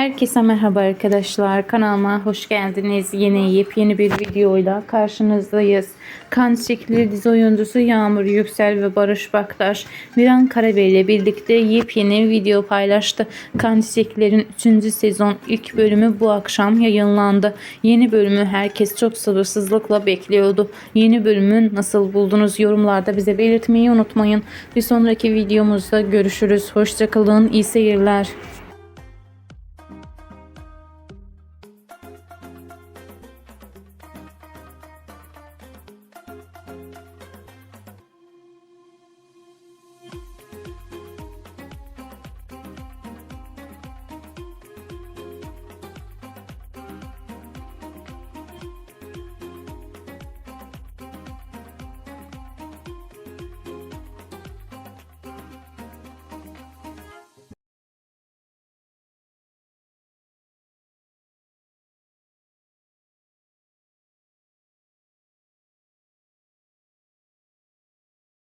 Herkese merhaba arkadaşlar. Kanalıma hoş geldiniz. Yine yepyeni bir videoyla karşınızdayız. Kan Çiçekleri dizi oyuncusu Yağmur Yüksel ve Barış Baktaş Miran Karabey ile birlikte yepyeni video paylaştı. Kan Çiçeklerin 3. sezon ilk bölümü bu akşam yayınlandı. Yeni bölümü herkes çok sabırsızlıkla bekliyordu. Yeni bölümü nasıl buldunuz? Yorumlarda bize belirtmeyi unutmayın. Bir sonraki videomuzda görüşürüz. Hoşçakalın. İyi seyirler.